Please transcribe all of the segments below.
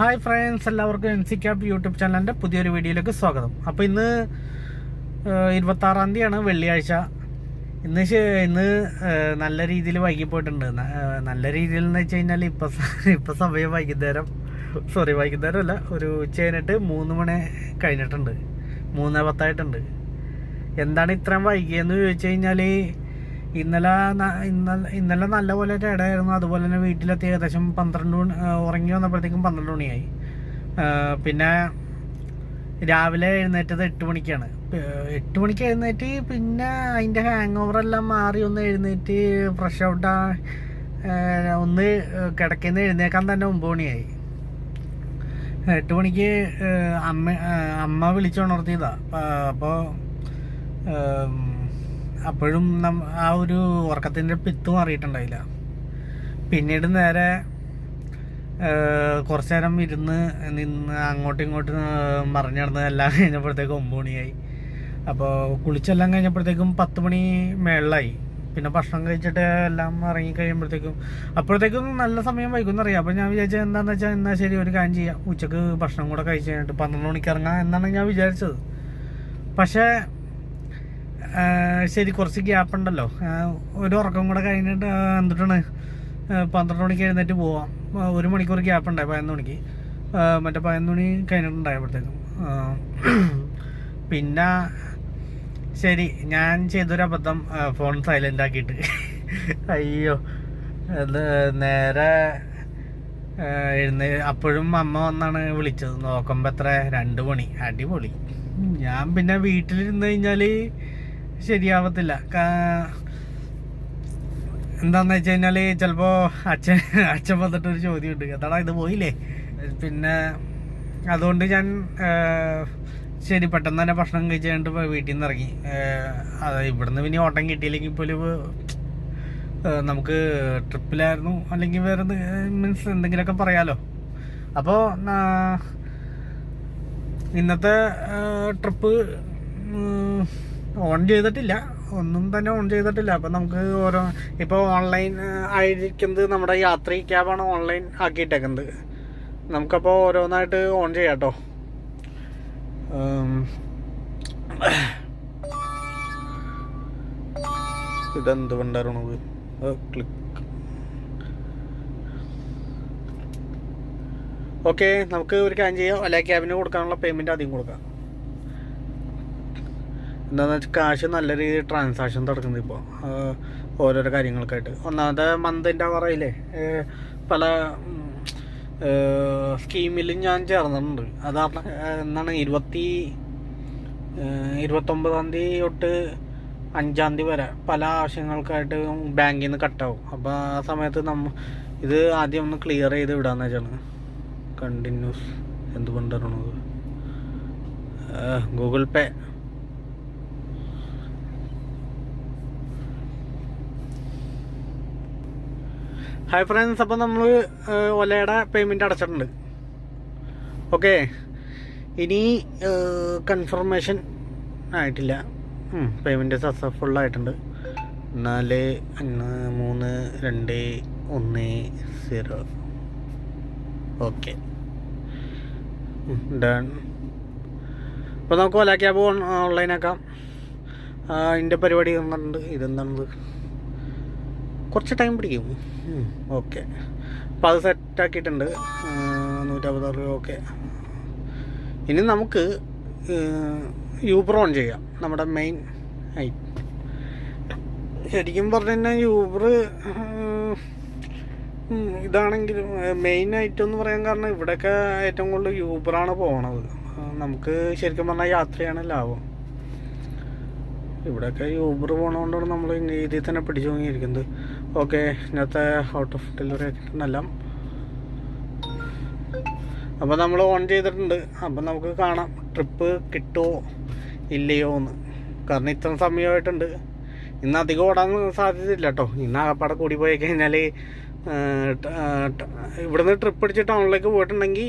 Hi friends എല്ലാവർക്കും N C cap YouTube ചാനലിന്റെ പുതിയൊരു വീഡിയോയിലേക്ക് സ്വാഗതം. അപ്പോൾ ഇന്ന് ഇരുപത്തി ആറാം തീയതിയാണ് വെള്ളിയാഴ്ച. ഇന്ന് ഇന്ന് നല്ല രീതിയിൽ വൈകി പോയിട്ടുണ്ട്. നല്ല രീതിയിൽ എന്ന് വെച്ച് കഴിഞ്ഞാൽ ഇപ്പം ഇപ്പം സമയം വൈകുന്നേരം. സോറി വൈകുന്നേരം അല്ല ഒരു ഉച്ച കഴിഞ്ഞിട്ട് മൂന്ന് മണി കഴിഞ്ഞിട്ടുണ്ട്. മൂന്ന് പത്തായിട്ടുണ്ട്. എന്താണ് ഇത്രയും വൈകിയെന്ന് ചോദിച്ചു കഴിഞ്ഞാൽ ഇന്നലെ ഇന്നലെ നല്ല പോലെ ഇടയായിരുന്നു. അതുപോലെ തന്നെ വീട്ടിലെത്തി ഏകദേശം പന്ത്രണ്ട് മണി ഉറങ്ങി വന്നപ്പോഴത്തേക്കും പന്ത്രണ്ട് മണിയായി. പിന്നെ രാവിലെ എഴുന്നേറ്റത് എട്ട് മണിക്കാണ്. എട്ട് മണിക്ക് എഴുന്നേറ്റ് പിന്നെ അതിന്റെ ഹാങ് ഓവറെല്ലാം മാറി ഒന്ന് എഴുന്നേറ്റ് ഫ്രഷ് ഔട്ടാ ഒന്ന് കിടക്കുന്ന എഴുന്നേക്കാൻ തന്നെ ഒമ്പത് മണിയായി. എട്ട് മണിക്ക് അമ്മ അമ്മ വിളിച്ചുണർത്തിയതാണ് അപ്പോൾ അപ്പോഴും ആ ഒരു ഉറക്കത്തിന്റെ പിത്ത് മാറിയിട്ടുണ്ടായില്ല. പിന്നീട് നേരെ കുറച്ചു നേരം ഇരുന്ന് നിന്ന് അങ്ങോട്ടും ഇങ്ങോട്ടും മറിഞ്ഞു നടന്ന് എല്ലാം കഴിഞ്ഞപ്പോഴത്തേക്കും ഒമ്പത് മണിയായി. അപ്പോൾ കുളിച്ചെല്ലാം കഴിഞ്ഞപ്പോഴത്തേക്കും പത്ത് മണി മേളിലായി. പിന്നെ ഭക്ഷണം കഴിച്ചിട്ട് എല്ലാം ഇറങ്ങി കഴിയുമ്പോഴത്തേക്കും അപ്പോഴത്തേക്കും നല്ല സമയം വൈകുന്നറിയാം അപ്പോൾ ഞാൻ വിചാരിച്ചത് എന്താണെന്ന് വെച്ചാൽ എന്നാൽ ശരി ഒരു കാര്യം ചെയ്യാം. ഉച്ചയ്ക്ക് ഭക്ഷണം കൂടെ കഴിച്ച് കഴിഞ്ഞിട്ട് പന്ത്രണ്ട് മണിക്ക് ഇറങ്ങാം എന്നാണ് ഞാൻ വിചാരിച്ചത്. പക്ഷേ ശരി കുറച്ച് ഗ്യാപ്പ് ഉണ്ടല്ലോ. ഒരു ഉറക്കം കൂടെ കഴിഞ്ഞിട്ട് എന്നിട്ടാണ് പന്ത്രണ്ട് മണിക്ക് എഴുന്നേറ്റ് പോവാം. ഒരു മണിക്കൂർ ഗ്യാപ്പ് ഉണ്ടായി പതിനൊന്ന് മണിക്ക്. മറ്റേ പതിനൊന്ന് മണി കഴിഞ്ഞിട്ടുണ്ടായപ്പോഴത്തേക്കും. പിന്നെ ശരി ഞാൻ ചെയ്തൊരു അബദ്ധം ഫോൺ സൈലന്റ് ആക്കിയിട്ട്. അയ്യോ അത് നേരെ എഴുന്നേ അപ്പോഴും അമ്മ വന്നാണ് വിളിച്ചത്. നോക്കുമ്പോൾ എത്ര? രണ്ട് മണി. അടിപൊളി. ഞാൻ പിന്നെ വീട്ടിലിരുന്ന് കഴിഞ്ഞാൽ ശരിയാവത്തില്ല. എന്താന്ന് വെച്ച് കഴിഞ്ഞാൽ ചിലപ്പോൾ അച്ഛൻ അച്ഛൻ വന്നിട്ട് ഒരു ചോദ്യമുണ്ട്. എതാടാ ഇത് പോയില്ലേ? പിന്നെ അതുകൊണ്ട് ഞാൻ ശരി പെട്ടെന്ന് തന്നെ ഭക്ഷണം കഴിച്ച് കഴിഞ്ഞിട്ട് വീട്ടിൽ നിന്ന് ഇറങ്ങി. അത് ഇവിടുന്ന് പിന്നെ ഓട്ടം കിട്ടിയില്ലെങ്കിൽ പോലും നമുക്ക് ട്രിപ്പിലായിരുന്നു. അല്ലെങ്കിൽ വേറെ മീൻസ് എന്തെങ്കിലുമൊക്കെ പറയാലോ. അപ്പോൾ ഇന്നത്തെ ട്രിപ്പ് ഓൺ ചെയ്തിട്ടില്ല. ഒന്നും തന്നെ ഓൺ ചെയ്തിട്ടില്ല. അപ്പം നമുക്ക് ഓരോ ഇപ്പോൾ ഓൺലൈൻ ആയിരിക്കുന്നത് നമ്മുടെ യാത്രി ക്യാബാണ് ഓൺലൈൻ ആക്കിയിട്ടേക്കുന്നത്. നമുക്കപ്പോൾ ഓരോന്നായിട്ട് ഓൺ ചെയ്യാം കേട്ടോ ഇതെന്ത് പണ്ടാരണത് ക്ലിക്ക് ഓക്കെ നമുക്ക് ഒരു കാര്യം ചെയ്യാം. അല്ലെ ക്യാബിന് കൊടുക്കാനുള്ള പേയ്മെന്റ് ആദ്യം കൊടുക്കാം. എന്താണെന്ന് വെച്ചാൽ കാശ് നല്ല രീതിയിൽ ട്രാൻസാക്ഷൻ നടക്കുന്നത് ഇപ്പോൾ ഓരോരോ കാര്യങ്ങൾക്കായിട്ട്. ഒന്നാമത്തെ മന്തിന്റെ പറയില്ലേ പല സ്കീമിലും ഞാൻ ചേർന്നിട്ടുണ്ട്. അത് എന്നാണ് ഇരുപത്തി ഇരുപത്തൊമ്പതാം തീയതി തൊട്ട് അഞ്ചാം തീയതി വരെ പല ആവശ്യങ്ങൾക്കായിട്ട് ബാങ്കിൽ നിന്ന് കട്ടാവും അപ്പോൾ ആ സമയത്ത് നമ്മ ഇത് ആദ്യം ഒന്ന് ക്ലിയർ ചെയ്ത് വിടാന്ന് വെച്ചാണ്. കണ്ടിന്യൂസ് എന്തുകൊണ്ടാണത് ഗൂഗിൾ പേ. ഹായ് ഫ്രണ്ട്സ് അപ്പോൾ നമ്മൾ ഒലയുടെ പേയ്മെന്റ് അടച്ചിട്ടുണ്ട്. ഓക്കെ ഇനി കൺഫർമേഷൻ ആയിട്ടില്ല. പേയ്മെന്റ് സക്സസ്ഫുൾ ആയിട്ടുണ്ട്. നാല് മൂന്ന് രണ്ട് ഒന്ന് സീറോ ഓക്കെ ഡൺ അപ്പോൾ നമുക്ക് ഒല ക്യാബ് ഓൺലൈനാക്കാം അതിന്റെ പരിപാടി തന്നിട്ടുണ്ട് ഇതെന്താണത് കുറച്ച് ടൈം പിടിക്കും. ഓക്കെ. അപ്പോൾ അത് സെറ്റാക്കിയിട്ടുണ്ട്. നൂറ്റമ്പത്താറ് രൂപ. ഓക്കെ. ഇനി നമുക്ക് യൂബ്രോൺ ചെയ്യാം. നമ്മുടെ മെയിൻ ഐ ശരിക്കും പറഞ്ഞു കഴിഞ്ഞാൽ യൂബർ ഇതാണെങ്കിലും മെയിൻ ഐറ്റം എന്ന് പറയാൻ കാരണം ഇവിടെയൊക്കെ ഏറ്റവും കൂടുതൽ യൂബറാണ് പോണത്. നമുക്ക് ശരിക്കും പറഞ്ഞാൽ യാത്രയാണ് ലാഭം. ഇവിടെയൊക്കെ യൂബർ പോകണതുകൊണ്ടാണ് നമ്മൾ ഇതിൽ തന്നെ പിടിച്ചു വാങ്ങിയിരിക്കുന്നത് ഓക്കെ ഇന്നത്തെ ഔട്ട് ഓഫ് ഡെലിവറി ആക്കിയിട്ടുണ്ടെല്ലാം അപ്പോൾ നമ്മൾ ഓൺ ചെയ്തിട്ടുണ്ട്. അപ്പം നമുക്ക് കാണാം ട്രിപ്പ് കിട്ടുമോ ഇല്ലയോ എന്ന്. കാരണം ഇത്ര സമയമായിട്ടുണ്ട്. ഇന്ന് അധികം ഓടാൻ സാധ്യതയില്ല കേട്ടോ ഇന്ന് ആകപ്പാടെ കൂടി പോയി കഴിഞ്ഞാൽ ഇവിടുന്ന് ട്രിപ്പ് അടിച്ച് ടൗണിലേക്ക് പോയിട്ടുണ്ടെങ്കിൽ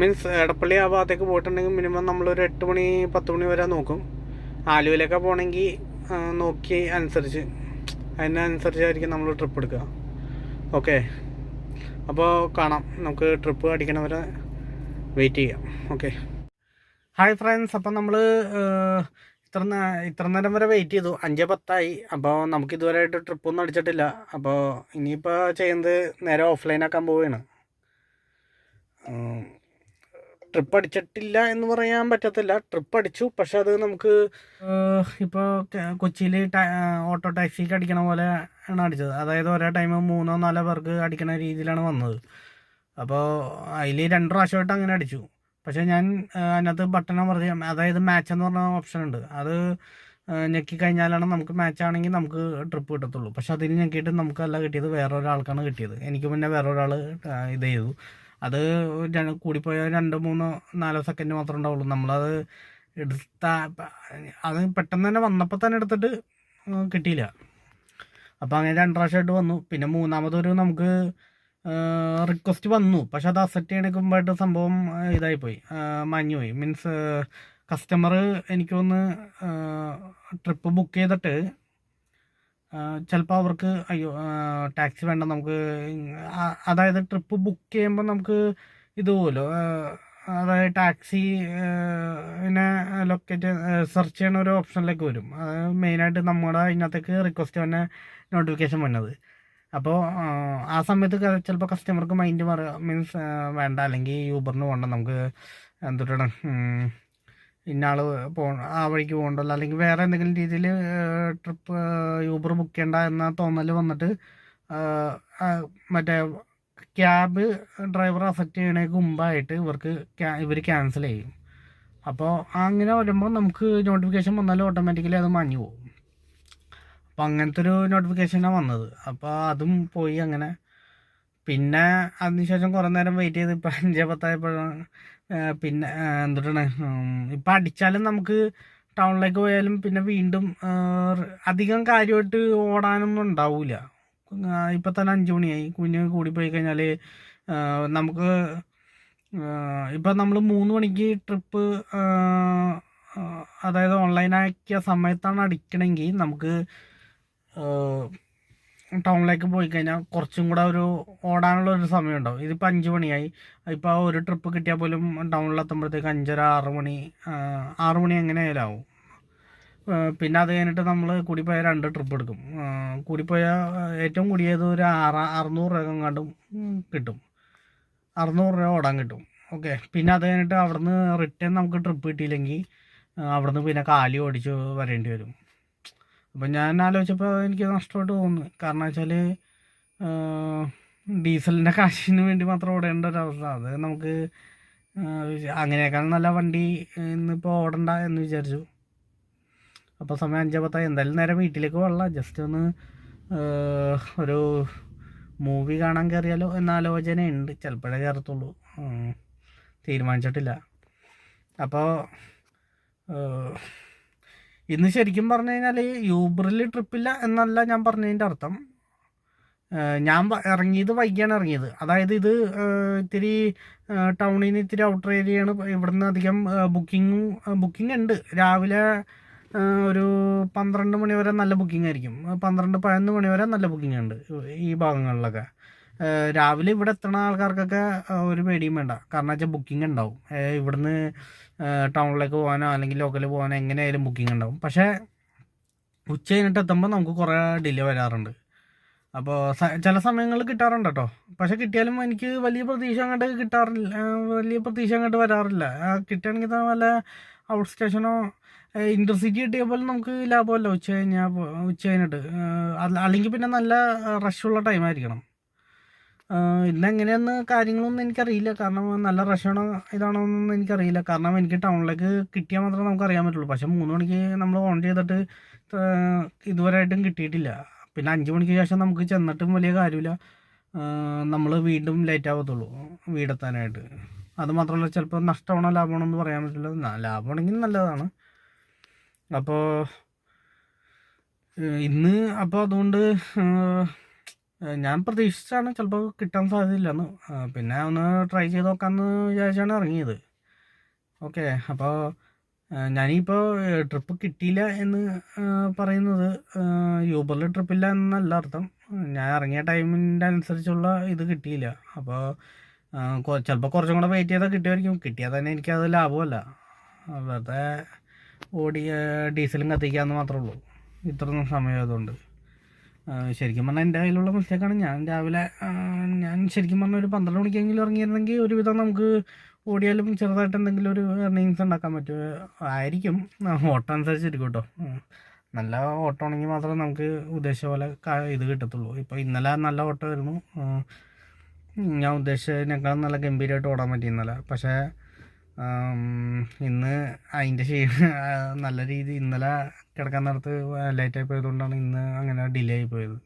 മീൻസ് എടപ്പള്ളി ആ ഭാഗത്തേക്ക് പോയിട്ടുണ്ടെങ്കിൽ മിനിമം നമ്മളൊരു എട്ട് മണി പത്ത് മണി വരെ നോക്കും. ആലുവയിലൊക്കെ പോകണമെങ്കിൽ നോക്കി അനുസരിച്ച്. അതിനനുസരിച്ചായിരിക്കും നമ്മൾ ട്രിപ്പ് എടുക്കുക. ഓക്കെ അപ്പോൾ കാണാം. നമുക്ക് ട്രിപ്പ് അടിക്കണവരെ വെയിറ്റ് ചെയ്യാം. ഓക്കെ ഹായ് ഫ്രണ്ട്സ് അപ്പം നമ്മൾ ഇത്ര ഇത്ര നേരം വരെ വെയിറ്റ് ചെയ്തു. അഞ്ച് പത്തായി. അപ്പോൾ നമുക്ക് ഇതുവരെയായിട്ട് ട്രിപ്പൊന്നും അടിച്ചിട്ടില്ല. അപ്പോൾ ഇനിയിപ്പോൾ ചെയ്യുന്നത് നേരെ ഓഫ്ലൈൻ ആക്കാൻ പോവുകയാണ് ട്രിപ്പ് അടിച്ചിട്ടില്ല എന്ന് പറയാൻ പറ്റത്തില്ല. ട്രിപ്പ് അടിച്ചു. പക്ഷെ അത് നമുക്ക് ഇപ്പോൾ കൊച്ചിയിൽ ഓട്ടോ ടാക്സിക്ക് അടിക്കണ പോലെ ആണ് അടിച്ചത്. അതായത് ഒരേ ടൈം മൂന്നോ നാലോ പേർക്ക് അടിക്കണ രീതിയിലാണ് വന്നത്. അപ്പോൾ അതിൽ രണ്ട് പ്രാവശ്യമായിട്ട് അങ്ങനെ അടിച്ചു. പക്ഷെ ഞാൻ അതിനകത്ത് ബട്ടൺ അമർത്തി അതായത് മാച്ച് എന്ന് പറഞ്ഞ ഓപ്ഷൻ ഉണ്ട്. അത് ഞെക്കി കഴിഞ്ഞാലാണ് നമുക്ക് മാച്ച് ആണെങ്കിൽ നമുക്ക് ട്രിപ്പ് കിട്ടത്തുള്ളൂ. പക്ഷെ അതിൽ ഞെക്കിയിട്ട് നമുക്കല്ല കിട്ടിയത് വേറൊരാൾക്കാണ് കിട്ടിയത്. എനിക്ക് മുന്നേ വേറൊരാൾ ഇത് ചെയ്തു. അത് കൂടിപ്പോയാൽ കൂടിപ്പോയ രണ്ട് മൂന്നോ നാലോ സെക്കൻഡ് മാത്രമേ ഉണ്ടാവുള്ളൂ. നമ്മളത് എടുത്ത അത് പെട്ടെന്ന് തന്നെ വന്നപ്പോൾ തന്നെ എടുത്തിട്ട് കിട്ടിയില്ല. അപ്പോൾ അങ്ങനെ രണ്ട് പ്രാവശ്യമായിട്ട് വന്നു. പിന്നെ മൂന്നാമതൊരു നമുക്ക് റിക്വസ്റ്റ് വന്നു. പക്ഷെ അത് അക്സെപ്റ്റ് ചെയ്യണക്കുമ്പോഴായിട്ട് സംഭവം ഇതായിപ്പോയി. മാഞ്ഞുപോയി. മീൻസ് കസ്റ്റമർ എനിക്കൊന്ന് ട്രിപ്പ് ബുക്ക് ചെയ്തിട്ട് ചിലപ്പോൾ അവർക്ക് അയ്യോ ടാക്സി വേണ്ട നമുക്ക് അതായത് ട്രിപ്പ് ബുക്ക് ചെയ്യുമ്പോൾ നമുക്ക് ഇതുപോലോ അതായത് ടാക്സി പിന്നെ ലൊക്കേറ്റ് സെർച്ച് ചെയ്യണ ഒരു ഓപ്ഷനിലേക്ക് വരും. അത് മെയിനായിട്ട് നമ്മുടെ ഇതിനകത്തേക്ക് റിക്വസ്റ്റ് തന്നെ നോട്ടിഫിക്കേഷൻ വന്നത്. അപ്പോൾ ആ സമയത്ത് ചിലപ്പോൾ കസ്റ്റമർക്ക് മൈൻഡ് മാറുക മീൻസ് വേണ്ട അല്ലെങ്കിൽ യൂബറിന് പോകണ്ട നമുക്ക് എന്തുട്ടാണ് ഇന്ന ആൾ പോ ആ വഴിക്ക് പോകണ്ടല്ലോ. അല്ലെങ്കിൽ വേറെ എന്തെങ്കിലും രീതിയിൽ ട്രിപ്പ് യൂബർ ബുക്ക് ചെയ്യണ്ട എന്ന തോന്നൽ വന്നിട്ട് മറ്റേ ക്യാബ് ഡ്രൈവർ അഫക്റ്റ് ചെയ്യണേക്ക് മുമ്പായിട്ട് ഇവർക്ക് ഇവർ ക്യാൻസൽ ചെയ്യും. അപ്പോൾ അങ്ങനെ വരുമ്പോൾ നമുക്ക് നോട്ടിഫിക്കേഷൻ വന്നാൽ ഓട്ടോമാറ്റിക്കലി അത് മാഞ്ഞു പോകും. അപ്പം അങ്ങനത്തെ ഒരു നോട്ടിഫിക്കേഷനാണ് വന്നത്. അപ്പോൾ അതും പോയി അങ്ങനെ. പിന്നെ അതിനുശേഷം കുറേ നേരം വെയിറ്റ് ചെയ്ത് ഇപ്പം അഞ്ചേ പത്തായപ്പോഴാണ് പിന്നെ എന്തുട്ടാണ്? ഇപ്പം അടിച്ചാലും നമുക്ക് ടൗണിലേക്ക് പോയാലും പിന്നെ വീണ്ടും അധികം കാര്യമായിട്ട് ഓടാനൊന്നും ഉണ്ടാവില്ല ഇപ്പം തന്നെ അഞ്ച് മണിയായി. കുഞ്ഞ് കൂടിപ്പോയി കഴിഞ്ഞാൽ നമുക്ക് ഇപ്പം നമ്മൾ മൂന്ന് മണിക്ക് ട്രിപ്പ് അതായത് ഓൺലൈനാക്കിയ സമയത്താണ് അടിക്കണമെങ്കിൽ നമുക്ക് ടൗണിലേക്ക് പോയി കഴിഞ്ഞാൽ കുറച്ചും കൂടെ ഒരു ഓടാനുള്ള ഒരു സമയം ഉണ്ടാവും ഇതിപ്പോൾ അഞ്ച് മണിയായി. ഇപ്പോൾ ഒരു ട്രിപ്പ് കിട്ടിയാൽ പോലും ടൗണിലെത്തുമ്പോഴത്തേക്ക് അഞ്ചര ആറ് മണി ആറ് മണി എങ്ങനെയായാലും ആവും. പിന്നെ അത് കഴിഞ്ഞിട്ട് നമ്മൾ കൂടിപ്പോയാൽ രണ്ട് ട്രിപ്പ് എടുക്കും. കൂടിപ്പോയ ഏറ്റവും കൂടിയത് ഒരു ആറ് അറുന്നൂറ് രൂപ എങ്ങാണ്ടും കിട്ടും. അറുന്നൂറ് രൂപ ഓടാൻ കിട്ടും. ഓക്കെ. പിന്നെ അത് കഴിഞ്ഞിട്ട് അവിടുന്ന് റിട്ടേൺ നമുക്ക് ട്രിപ്പ് കിട്ടിയില്ലെങ്കിൽ അവിടുന്ന് പിന്നെ കാലി ഓടിച്ച് വരേണ്ടി വരും. അപ്പം ഞാൻ ആലോചിച്ചപ്പോൾ എനിക്ക് നഷ്ടമായിട്ട് തോന്നുന്നു. കാരണം വെച്ചാൽ ഡീസലിന്റെ കാശിന് വേണ്ടി മാത്രം ഓടേണ്ട ഒരു അവസ്ഥ. അത് നമുക്ക് അങ്ങനെയൊക്കെ നല്ല വണ്ടി ഇന്നിപ്പോൾ ഓടണ്ട എന്ന് വിചാരിച്ചു. അപ്പോൾ സമയം അഞ്ചേ പത്തായി. എന്തായാലും നേരെ വീട്ടിലേക്ക് പോകണ്ട ജസ്റ്റ് ഒന്ന് ഒരു മൂവി കാണാൻ കയറിയാലോ എന്ന ആലോചനയുണ്ട് ചിലപ്പോഴേ കയറത്തുള്ളൂ. തീരുമാനിച്ചിട്ടില്ല. അപ്പോൾ ഇന്ന് ശരിക്കും പറഞ്ഞു കഴിഞ്ഞാൽ യൂബറിൽ ട്രിപ്പില്ല എന്നല്ല ഞാൻ പറഞ്ഞതിന്റെ അർത്ഥം. ഞാൻ ഇറങ്ങിയത് വൈകിയാണ് ഇറങ്ങിയത്. അതായത് ഇത് ഇത്തിരി ടൗണിൽ നിന്ന് ഇത്തിരി ഔട്ടർ ഏരിയയാണ് ഇവിടുന്ന് അധികം ബുക്കിങ്ങും ബുക്കിംഗ് ഉണ്ട്. രാവിലെ ഒരു പന്ത്രണ്ട് മണി വരെ നല്ല ബുക്കിംഗ് ആയിരിക്കും. പന്ത്രണ്ട് പതിനൊന്ന് മണി വരെ നല്ല ബുക്കിംഗ് ഉണ്ട് ഈ ഭാഗങ്ങളിലൊക്കെ. രാവിലെ ഇവിടെ എത്തുന്ന ആൾക്കാർക്കൊക്കെ ഒരു പേടിയും വേണ്ട. കാരണം വെച്ചാൽ ബുക്കിംഗ് ഉണ്ടാവും. ഇവിടുന്ന് ടൗണിലേക്ക് പോകാനോ അല്ലെങ്കിൽ ലോക്കലിൽ പോകാനോ എങ്ങനെയായാലും ബുക്കിംഗ് ഉണ്ടാവും. പക്ഷേ ഉച്ച കഴിഞ്ഞിട്ട് എത്തുമ്പോൾ നമുക്ക് കുറേ ഡിലേ വരാറുണ്ട്. അപ്പോൾ ചില സമയങ്ങളിൽ കിട്ടാറുണ്ട് കേട്ടോ പക്ഷെ കിട്ടിയാലും എനിക്ക് വലിയ പ്രതീക്ഷ അങ്ങോട്ട് കിട്ടാറില്ല വലിയ പ്രതീക്ഷ അങ്ങോട്ട് വരാറില്ല. കിട്ടുകയാണെങ്കിൽ തന്നെ വല്ല ഔട്ട് സ്റ്റേഷനോ ഇന്റർസിറ്റി കിട്ടിയ പോലെ നമുക്ക് ലാഭമല്ല ഉച്ച കഴിഞ്ഞാൽ ഉച്ച കഴിഞ്ഞിട്ട്. അല്ലെങ്കിൽ പിന്നെ നല്ല റഷുള്ള ടൈമായിരിക്കണം ഇന്നെങ്ങനെയെന്ന് കാര്യങ്ങളൊന്നും എനിക്കറിയില്ല. കാരണം നല്ല റഷാണോ ഇതാണോ എന്നൊന്നും എനിക്കറിയില്ല. കാരണം എനിക്ക് ടൗണിലേക്ക് കിട്ടിയാൽ മാത്രമേ നമുക്ക് അറിയാൻ പറ്റുള്ളൂ. പക്ഷേ മൂന്ന് മണിക്ക് നമ്മൾ ഓൺ ചെയ്തിട്ട് ഇതുവരെയായിട്ടും കിട്ടിയിട്ടില്ല. പിന്നെ അഞ്ച് മണിക്ക് ശേഷം നമുക്ക് ചെന്നിട്ടും വലിയ കാര്യമില്ല. നമ്മൾ വീണ്ടും ലേറ്റ് ആവത്തുള്ളൂ വീടെത്താനായിട്ട്. അത് മാത്രമല്ല ചിലപ്പോൾ നഷ്ടമാണോ ലാഭമാണോ എന്ന് പറയാൻ പറ്റില്ല. ലാഭമാണെങ്കിൽ നല്ലതാണ്. അപ്പോൾ ഇന്ന് അപ്പോൾ അതുകൊണ്ട് ഞാൻ പ്രതീക്ഷിച്ചാണ് ചിലപ്പോൾ കിട്ടാൻ സാധ്യതയില്ലെന്ന്. പിന്നെ ഒന്ന് ട്രൈ ചെയ്ത് നോക്കാമെന്ന് വിചാരിച്ചാണ് ഇറങ്ങിയത്. ഓക്കെ അപ്പോൾ ഞാനിപ്പോൾ ട്രിപ്പ് കിട്ടിയില്ല എന്ന് പറയുന്നത് യൂബറിൽ ട്രിപ്പില്ല എന്നല്ല അർത്ഥം. ഞാൻ ഇറങ്ങിയ ടൈമിന്റെ അനുസരിച്ചുള്ള ഇത് കിട്ടിയില്ല. അപ്പോൾ ചിലപ്പോൾ കുറച്ചും കൂടെ വെയിറ്റ് ചെയ്താൽ കിട്ടുമായിരിക്കും. കിട്ടിയാൽ തന്നെ എനിക്കത് ലാഭമല്ല. വെറുതെ ഓടി ഡീസലും കത്തിക്കാമെന്ന് മാത്രമേ ഉള്ളൂ. ഇത്രയൊന്നും സമയമായതുകൊണ്ട്. ശരിക്കും പറഞ്ഞാൽ എന്റെ കയ്യിലുള്ള മിസ്റ്റേക്കാണ് ഞാൻ രാവിലെ ഞാൻ ശരിക്കും പറഞ്ഞാൽ ഒരു പന്ത്രണ്ട് മണിക്കെങ്കിലും ഇറങ്ങിയിരുന്നെങ്കിൽ ഒരുവിധം നമുക്ക് ഓടിയാലും ചെറുതായിട്ട് എന്തെങ്കിലും ഒരു ഏർണിങ്സ് ഉണ്ടാക്കാൻ പറ്റും. ആയിരിക്കും. ഓട്ടം അനുസരിച്ചിരിക്കും കേട്ടോ നല്ല ഓട്ടം ആണെങ്കിൽ മാത്രമേ നമുക്ക് ഉദ്ദേശിച്ച പോലെ ഇത് കിട്ടത്തുള്ളൂ. ഇപ്പോൾ ഇന്നലെ നല്ല ഓട്ടമായിരുന്നു. ഞാൻ ഉദ്ദേശിച്ചതിനേക്കാളും നല്ല ഗംഭീരമായിട്ട് ഓടാൻ പറ്റി ഇന്നലെ. പക്ഷേ ഇന്ന് അതിന്റെ ക്ഷീണം നല്ല രീതി ഇന്നലെ കിടക്കാൻ നേരത്ത് ലേറ്റായി പോയതുകൊണ്ടാണ് ഇന്ന് അങ്ങനെ ഡിലേ ആയി പോയത്.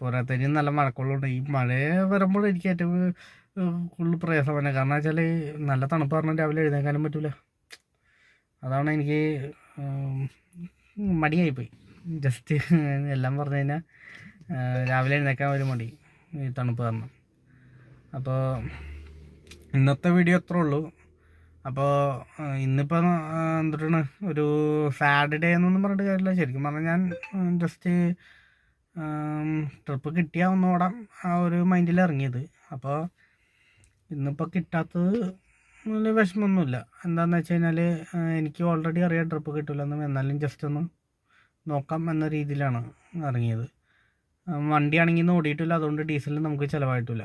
പോരാത്തതിന് നല്ല മഴക്കോളുണ്ട്. ഈ മഴ വരുമ്പോൾ എനിക്ക് ഏറ്റവും കൂടുതൽ പ്രയാസമാണ്. കാരണം വെച്ചാൽ നല്ല തണുപ്പ് പറഞ്ഞാൽ രാവിലെ എഴുന്നേക്കാനും പറ്റില്ല അതാണ് എനിക്ക് മടിയായിപ്പോയി ജസ്റ്റ് എല്ലാം പറഞ്ഞു കഴിഞ്ഞാൽ രാവിലെ എഴുന്നേക്കാൻ ഒരു മടി ഈ തണുപ്പ് കാരണം. അപ്പോൾ ഇന്നത്തെ വീഡിയോ അത്രേ ഉള്ളൂ. അപ്പോൾ ഇന്നിപ്പോൾ എന്തിട്ടാണ്? ഒരു സാഡ് ഡേ എന്നൊന്നും പറഞ്ഞിട്ട് കാര്യമില്ല. ശരിക്കും പറഞ്ഞാൽ ഞാൻ ജസ്റ്റ് ട്രിപ്പ് കിട്ടിയാൽ ഒന്നോടാം ആ ഒരു മൈൻഡിൽ ഇറങ്ങിയത്. അപ്പോൾ ഇന്നിപ്പോൾ കിട്ടാത്തത് വലിയ വിഷമമൊന്നുമില്ല എന്താണെന്ന് വെച്ച് കഴിഞ്ഞാൽ എനിക്ക് ഓൾറെഡി അറിയാം ട്രിപ്പ് കിട്ടില്ലെന്ന് എന്നാലും ജസ്റ്റ് ഒന്ന് നോക്കാം എന്ന രീതിയിലാണ് ഇറങ്ങിയത്. വണ്ടിയാണെങ്കിൽ ഇന്ന് ഓടിയിട്ടില്ല. അതുകൊണ്ട് ഡീസൽ നമുക്ക് ചിലവായിട്ടില്ല.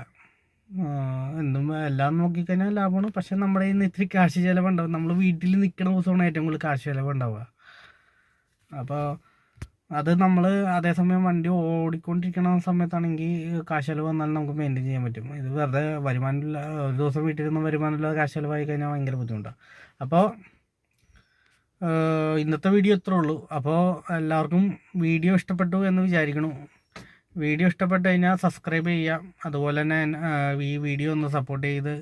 എന്തും എല്ലാം നോക്കിക്കഴിഞ്ഞാൽ ലാഭമാണ്. പക്ഷെ നമ്മുടെ കയ്യിൽ നിന്ന് ഇത്തിരി കാശ് ചിലവുണ്ടാവും. നമ്മൾ വീട്ടിൽ നിൽക്കുന്ന ദിവസമാണ് ഏറ്റവും കൂടുതൽ കാശ് ചിലവുണ്ടാവുക. അപ്പോൾ അത് നമ്മൾ അതേസമയം വണ്ടി ഓടിക്കൊണ്ടിരിക്കുന്ന സമയത്താണെങ്കിൽ കാശ് ചിലവ് വന്നാലും നമുക്ക് മെയിന്റെയിൻ ചെയ്യാൻ പറ്റും. ഇത് വെറുതെ വരുമാനമില്ല ഒരു ദിവസം വീട്ടിൽ നിന്ന് വരുമാനമില്ലാതെ കാശ് ചിലവായി കഴിഞ്ഞാൽ ഭയങ്കര ബുദ്ധിമുട്ടാണ് അപ്പോൾ ഇന്നത്തെ വീഡിയോ ഇത്രേ ഉള്ളൂ. അപ്പോൾ എല്ലാവർക്കും വീഡിയോ ഇഷ്ടപ്പെട്ടു എന്ന് വിചാരിക്കണു വീഡിയോ ഇഷ്ടപ്പെട്ട് കഴിഞ്ഞാൽ സബ്സ്ക്രൈബ് ചെയ്യാം അതുപോലെ തന്നെ ഈ വീഡിയോ ഒന്ന് സപ്പോർട്ട് ചെയ്ത്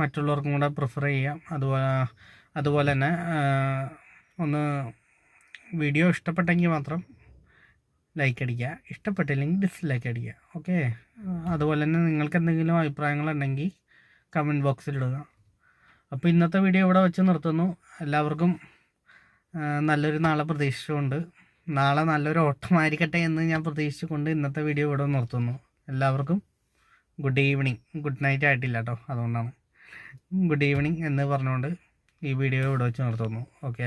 മറ്റുള്ളവർക്കും കൂടെ പ്രിഫർ ചെയ്യാം അതുപോലെ അതുപോലെ തന്നെ ഒന്ന് വീഡിയോ ഇഷ്ടപ്പെട്ടെങ്കിൽ മാത്രം ലൈക്ക് അടിക്കുക. ഇഷ്ടപ്പെട്ടില്ലെങ്കിൽ ഡിസ്ലൈക്ക് അടിക്കുക. ഓക്കെ അതുപോലെ തന്നെ നിങ്ങൾക്ക് എന്തെങ്കിലും അഭിപ്രായങ്ങളുണ്ടെങ്കിൽ കമന്റ് ബോക്സിൽ ഇടുക. അപ്പോൾ ഇന്നത്തെ വീഡിയോ ഇവിടെ വെച്ച് നിർത്തുന്നു. എല്ലാവർക്കും നല്ലൊരു നാളെ പ്രതീക്ഷിച്ചുകൊണ്ട് നാളെ നല്ലൊരു ഓട്ടമായിരിക്കട്ടെ എന്ന് ഞാൻ പ്രതീക്ഷിച്ചുകൊണ്ട് ഇന്നത്തെ വീഡിയോ ഇവിടെ നിർത്തുന്നു. എല്ലാവർക്കും ഗുഡ് ഈവനിങ് ഗുഡ് നൈറ്റ് ആയിട്ടില്ല കേട്ടോ അതുകൊണ്ടാണ്. ഗുഡ് ഈവനിങ് എന്ന് പറഞ്ഞുകൊണ്ട് ഈ വീഡിയോ ഇവിടെ വെച്ച് നിർത്തുന്നു. ഓക്കെ